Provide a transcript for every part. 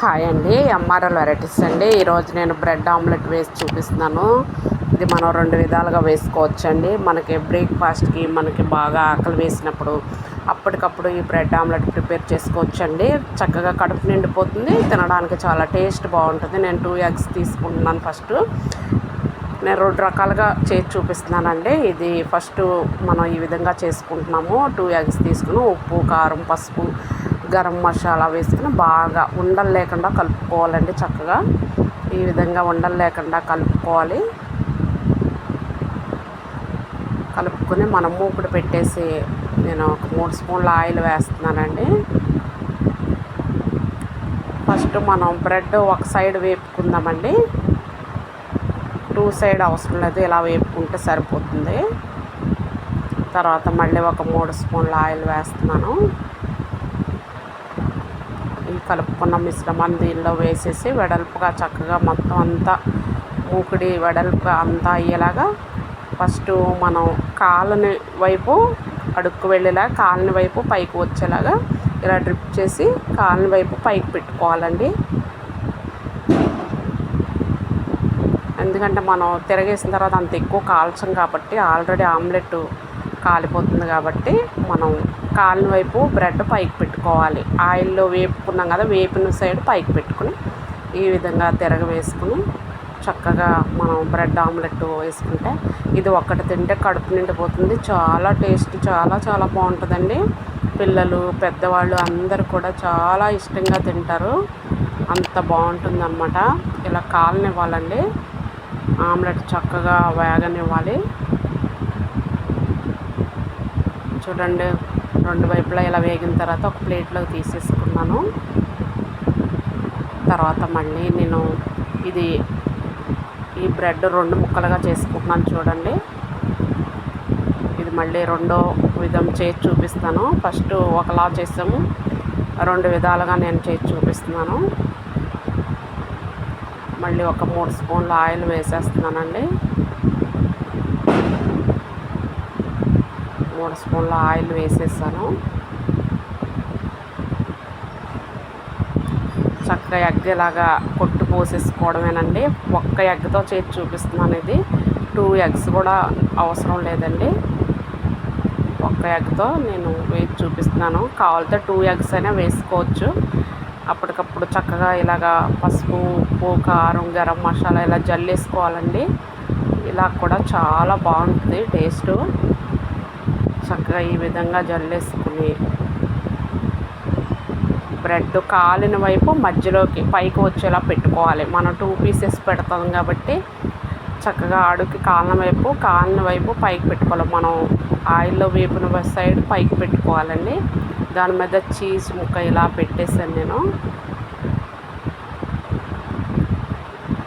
Hi అండి. MRL varieties అండి. ఈరోజు నేను బ్రెడ్ ఆమ్లెట్ వేసి చూపిస్తున్నాను. ఇది మనం రెండు విధాలుగా వేసుకోవచ్చండి. మనకి బ్రేక్ఫాస్ట్కి మనకి బాగా ఆకలి వేసినప్పుడు అప్పటికప్పుడు ఈ బ్రెడ్ ఆమ్లెట్ ప్రిపేర్ చేసుకోవచ్చండి. చక్కగా కడుపు నిండిపోతుంది. తినడానికి చాలా టేస్ట్ బాగుంటుంది. నేను టూ ఎగ్స్ తీసుకుంటున్నాను ఫస్ట్. నేను రెండు రకాలుగా చేసి చూపిస్తున్నానండి. ఇది ఫస్ట్ మనం ఈ విధంగా చేసుకుంటున్నాము. టూ ఎగ్స్ తీసుకుని ఉప్పు కారం పసుపు గరం మసాలా వేసుకుని బాగా ఉండలు లేకుండా కలుపుకోవాలండి చక్కగా. ఈ విధంగా ఉండలు లేకుండా కలుపుకోవాలి. కలుపుకొని మనం మూకుడు పెట్టేసి నేను ఒక మూడు స్పూన్ల ఆయిల్ వేస్తున్నానండి. ఫస్ట్ మనం బ్రెడ్ ఒక సైడ్ వేపుకుందామండి. టూ సైడ్ అవసరం లేదు ఇలా వేపుకుంటే సరిపోతుంది. తర్వాత మళ్ళీ ఒక మూడు స్పూన్ల ఆయిల్ వేస్తున్నాను. కలుపుకున్న మిశ్రమాన్ని దీనిలో వేసేసి వెడల్పుగా చక్కగా మొత్తం అంతా మూకుడి వెడల్పుగా అంతా అయ్యేలాగా ఫస్ట్ మనం కాలుని వైపు అడుక్కు వెళ్ళేలా కాలుని వైపు పైకి వచ్చేలాగా ఇలా డ్రిప్ చేసి కాలుని వైపు పైకి పెట్టుకోవాలండి. ఎందుకంటే మనం తిరగేసిన తర్వాత అంత ఎక్కువ కాల్చం కాబట్టి ఆల్రెడీ ఆమ్లెట్ కాలిపోతుంది కాబట్టి మనం కాలిన వైపు బ్రెడ్ పైకి పెట్టుకోవాలి. ఆయిల్లో వేపుకున్నాం కదా వేపిన సైడ్ పైకి పెట్టుకుని ఈ విధంగా తిరగ వేసుకుని చక్కగా మనం బ్రెడ్ ఆమ్లెట్ వేసుకుంటే ఇది ఒక్కటి తింటే కడుపు నిండిపోతుంది. చాలా టేస్ట్ చాలా చాలా బాగుంటుందండి. పిల్లలు పెద్దవాళ్ళు అందరు కూడా చాలా ఇష్టంగా తింటారు. అంత బాగుంటుందన్నమాట. ఇలా కాలనివ్వాలండి. ఆమ్లెట్ చక్కగా వేగనివ్వాలి. చూడండి. రెండు వైపులా ఇలా వేగిన తర్వాత ఒక ప్లేట్లోకి తీసేసుకున్నాను. తర్వాత మళ్ళీ నేను ఇది ఈ బ్రెడ్ రెండు ముక్కలుగా చేసుకుంటున్నాను చూడండి. ఇది మళ్ళీ రెండో విధం చేసి చూపిస్తాను. ఫస్ట్ ఒకలా చేసాము. రెండు విధాలుగా నేను చేసి చూపిస్తున్నాను. మళ్ళీ ఒక మూడు స్పూన్ల ఆయిల్ వేసేస్తున్నానండి. మూడు స్పూన్ల ఆయిల్ వేసేసాను. చక్కగా ఎగ్ ఇలాగా కొట్టు పోసేసుకోవడమేనండి. ఒక్క ఎగ్తో చేసి చూపిస్తున్నాను ఇది. టూ ఎగ్స్ కూడా అవసరం లేదండి. ఒక్క ఎగ్తో నేను వేసి చూపిస్తున్నాను. కావాలితే టూ ఎగ్స్ అయినా వేసుకోవచ్చు. అప్పటికప్పుడు చక్కగా ఇలాగా పసుపు ఉప్పు కారం గరం మసాలా ఇలా జల్లేసుకోవాలండి. ఇలా కూడా చాలా బాగుంటుంది టేస్ట్. చక్కగా ఈ విధంగా జల్లేసుకుని బ్రెడ్ కాలిన వైపు మధ్యలోకి పైకి వచ్చేలా పెట్టుకోవాలి. మనం టూ పీసెస్ పెడతాం కాబట్టి చక్కగా అడుగుకి కాలిన వైపు కాలిన వైపు పైకి పెట్టుకోవాలి. మనం ఆయిల్లో వేపిన సైడ్ పైకి పెట్టుకోవాలండి. దాని మీద చీజ్ ముక్క ఇలా పెట్టేసాను నేను.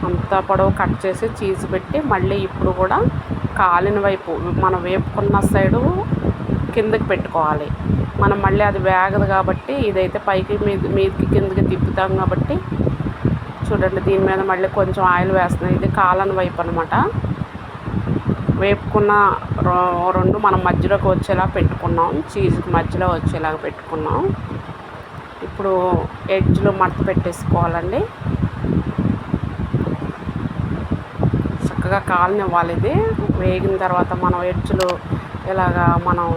అంతా పొడవు కట్ చేసి చీజ్ పెట్టి మళ్ళీ ఇప్పుడు కూడా కాలిన వైపు మనం వేపుకున్న సైడు కిందకి పెట్టుకోవాలి. మనం మళ్ళీ అది వేగదు కాబట్టి ఇదైతే పైకి మీద మీదకి కిందకి తిప్పుతాం కాబట్టి చూడండి దీని మీద మళ్ళీ కొంచెం ఆయిల్ వేస్తున్నాం. ఇది కాలని వైపు అనమాట వేపుకున్న రెండు మనం మధ్యలోకి వచ్చేలా పెట్టుకున్నాం. చీజ్కి మధ్యలో వచ్చేలాగా పెట్టుకున్నాం. ఇప్పుడు ఎడ్జ్లో మడత పెట్టేసుకోవాలండి. చక్కగా కాలనివ్వాలి ఇది. వేగిన తర్వాత మనం ఎడ్జ్లు ఇలాగా మనం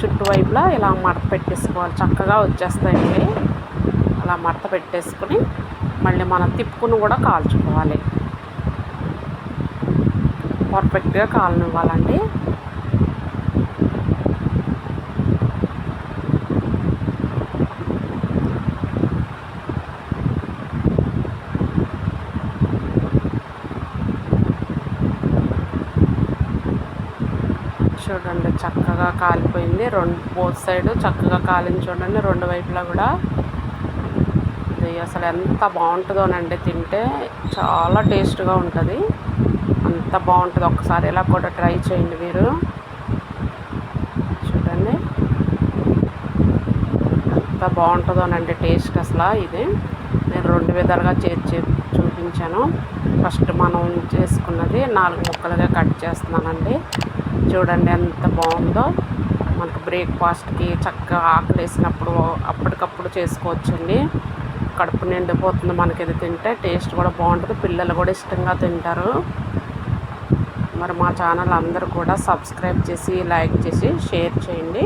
చుట్టువైపులా ఇలా మడత పెట్టేసుకోవాలి. చక్కగా వచ్చేస్తాయండి. అలా మడత పెట్టేసుకుని మళ్ళీ మనం తిప్పుకుని కూడా కాల్చుకోవాలి. పర్ఫెక్ట్గా కాలనివ్వాలండి. చూడండి చక్కగా కాలిపోయింది. రెండు బోత్ సైడ్ చక్కగా కాలింది చూడండి రెండు వైపులా కూడా. ఇది అసలు ఎంత బాగుంటుందోనండి తింటే. చాలా టేస్ట్గా ఉంటుంది. అంత బాగుంటుంది. ఒకసారి ఇలా కూడా ట్రై చేయండి మీరు. చూడండి. ఎంత బాగుంటుందోనండి టేస్ట్ అసలు ఇది. నేను రెండు విధాలుగా చేర్చి చూపించాను. ఫస్ట్ మనం చేసుకున్నది నాలుగు ముక్కలుగా కట్ చేస్తున్నానండి. చూడండి ఎంత బాగుందో. మనకు బ్రేక్ఫాస్ట్కి చక్కగా ఆకలి వేసినప్పుడు అప్పటికప్పుడు చేసుకోవచ్చండి. కడుపు నిండిపోతుంది మనకి ఇది తింటే టేస్ట్ కూడా బాగుంటుంది. పిల్లలు కూడా ఇష్టంగా తింటారు. మరి మా ఛానల్ అందరూ కూడా సబ్స్క్రైబ్ చేసి లైక్ చేసి షేర్ చేయండి.